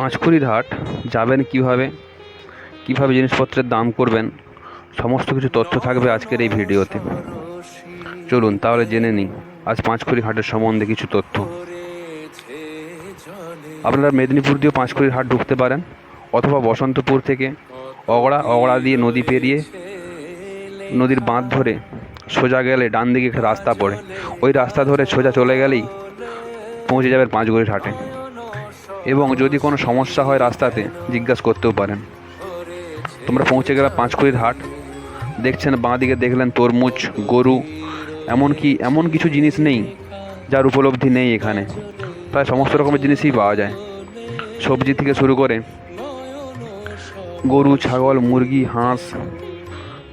পাঁচকুড়ির হাট, যাবেন কীভাবে? কীভাবে জিনিসপত্রের দাম করবেন? সমস্ত কিছু তথ্য থাকবে আজকের এই ভিডিওতে। চলুন, তাহলে জেনে নিই, আজ পাঁচকুড়ি হাটের সম্বন্ধে কিছু তথ্য। আপনারা মেদিনীপুর দিয়েও পাঁচকুড়ির হাট ঢুকতে পারেন, অথবা বসন্তপুর থেকে অগড়া অগড়া দিয়ে নদী পেরিয়ে নদীর বাঁধ ধরে সোজা গেলে ডান দিকে একটা রাস্তা পড়ে। ওই রাস্তা ধরে সোজা চলে গেলেই পৌঁছে যাবেন পাঁচগুড়ির হাটে। এবং যদি কোনো সমস্যা হয় রাস্তাতে, জিজ্ঞাসা করতেও পারেন। তোমরা পৌঁছে গেলে পাঁচকুড়ির হাট। দেখছেন বাঁ দিকে দেখলেন তরমুজ, গরু, এমনকি এমন কিছু জিনিস নেই যার উপলব্ধি নেই এখানে। প্রায় সমস্ত রকমের জিনিসই পাওয়া যায়। সবজি থেকে শুরু করে গরু, ছাগল, মুরগি, হাঁস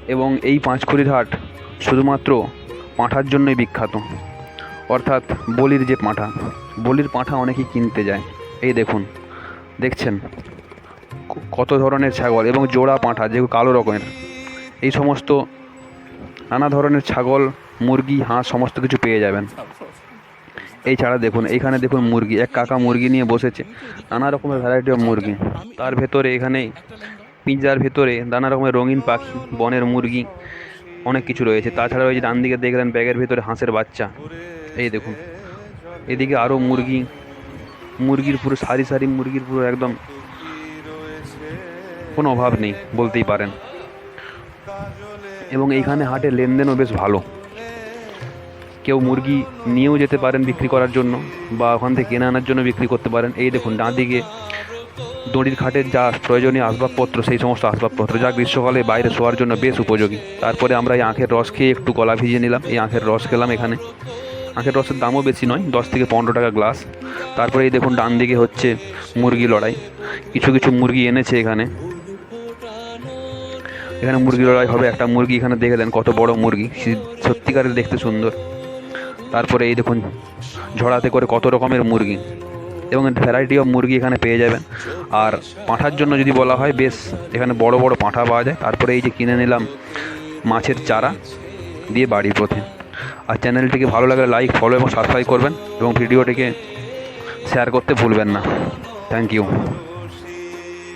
এবং এই পাঁচকুড়ির হাট শুধুমাত্র পাঁঠার জন্যই বিখ্যাত। অর্থাৎ বলির যে পাঁঠা, বলির পাঁঠা অনেকেই কিনতে যায়। এই দেখুন, দেখছেন? কত ধরনের ছাগল এবং জোড়া পাঁঠা যেগুলো কালো রকমের। এই সমস্ত নানা ধরনের ছাগল, মুরগি, হাঁস, সমস্ত কিছু পেয়ে যাবেন। এই ছাড়া দেখুন এইখানে দেখুন মুরগি, এক কাকা মুরগি নিয়ে বসেছে। নানা রকমের ভ্যারাইটি অফ মুরগি। তার ভেতরে এখানে পিঞ্জার ভেতরে নানা রকমের রঙিন পাখি, বনের মুরগি, অনেক কিছু রয়েছে। তাছাড়া ওই যে ডান দিকে দেখলেন ব্যাগের ভেতরে হাঁসের বাচ্চা। এই দেখুন, এদিকে আরও মুরগি মুরগির পুরো সারি সারি মুরগির পুরো একদম কোনো অভাব নেই, বলতেই পারেন। এবং এইখানে হাটে লেনদেনও বেশ ভালো। কেউ মুরগি নিয়েও যেতে পারেন বিক্রি করার জন্য, বা ওখান থেকে কিনে আনার জন্য বিক্রি করতে পারেন। এই দেখুন, ডান দিকে দড়ির খাটের যা প্রয়োজনীয় আসবাবপত্র, সেই সমস্ত আসবাবপত্র, যা গ্রীষ্মকালে বাইরে শোয়ার জন্য বেশ উপযোগী। তারপরে আমরা এই আঁখের রস খেয়ে একটু গলা ভিজিয়ে নিলাম। এই আঁখের রস খেলাম এখানে। আখের রসের দামও বেশি নয়, দশ থেকে পনেরো টাকা গ্লাস তারপরে এই দেখুন, ডান দিকে হচ্ছে মুরগি লড়াই। কিছু কিছু মুরগি এনেছে এখানে। এখানে মুরগি লড়াই হবে, একটা মুরগি এখানে দেখলেন কত বড় মুরগি। সত্যিকারের দেখতে সুন্দর। তারপরে এই দেখুন, ঝড়াতে করে কত রকমের মুরগি। এবং ভ্যারাইটি অফ মুরগি এখানে পেয়ে যাবেন। আর পাঁঠার জন্য যদি বলা হয়, বেশ, এখানে বড় বড় পাঁঠা পাওয়া যায়। তারপরে এই যে কিনে নিলাম মাছের চারা দিয়ে বাড়ির পথে। আর চ্যানেলটিকে ভালো লাগলে লাইক ফলো এবং সাবস্ক্রাইব করবেন এবং ভিডিওটিকে শেয়ার করতে ভুলবেন না। Thank you